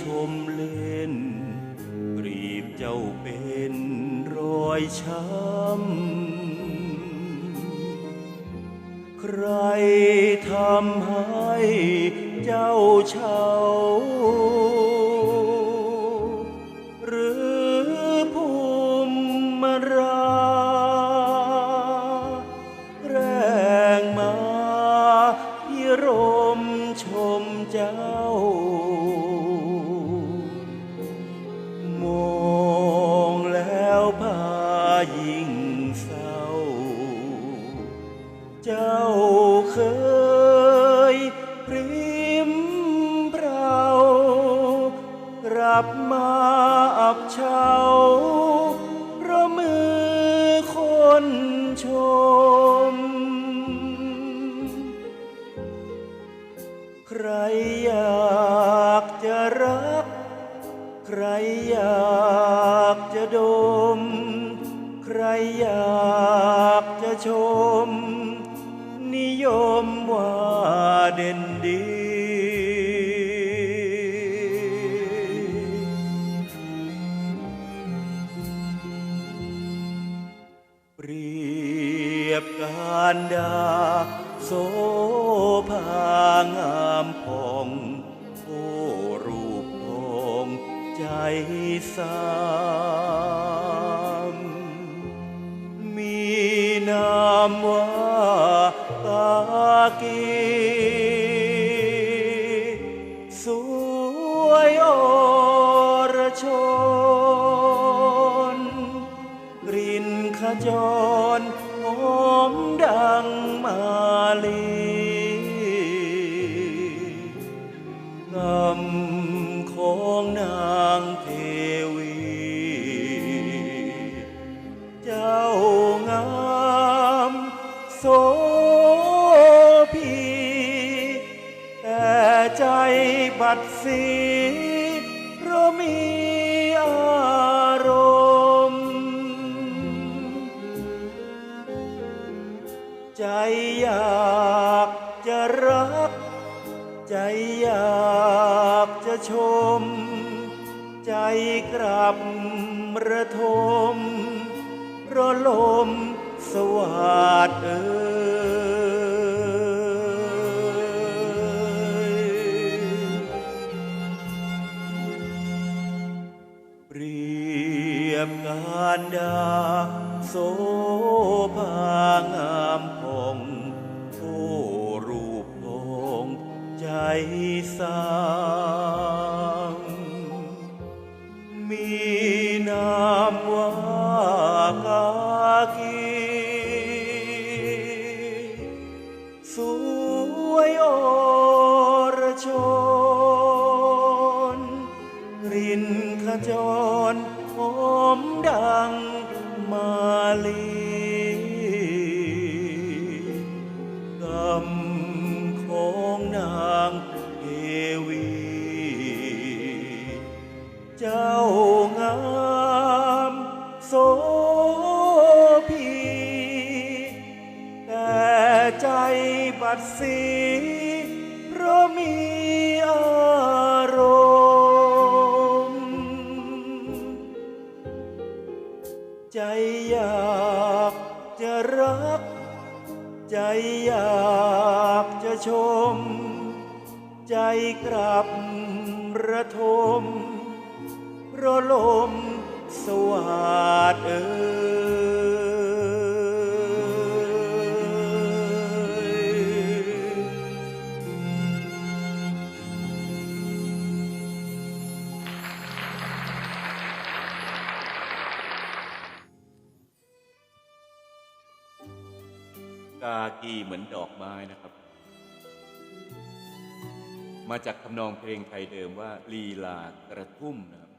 ชมเล่น รีบเจ้าเป็นรอยช้ำ ใครทำให้ เจ้าเฉาหรือภูมิราแรงมาพิรมชมเจ้า มองแล้วพายิ่งเศร้า เจ้าเคย อับเฉาเพราะมือคนชม ใครอยากจะรัก ใครอยากจะดม ใครอยากจะชม บการดาโสภางามผ่องโอรูปพองใจสามมีนามว่าตากีสวยอรชนกลิ่นขจร มดังมาลีกำของนางเทวี เจ้างามโสพีแต่ใจบัดสีเพราะมี อยากจะชม ใจกลับระทมเพราะลมสวัสดเอ่ยเปรียบการดาโสภางามผ่องโอ้รูปพองใจ สังมีนามว่ากากีสวยอรชน รินขจร ดสีเพราะมีอารมณ์ ใจอยากจะรัก ใจอยากจะชม ใจกลับระทม เพราะลมสวัสดเอ่ย กากีเหมือนดอกไม้นะครับ มาจากทำนองเพลงไทยเดิมว่าลีลากระทุ่มนะครับ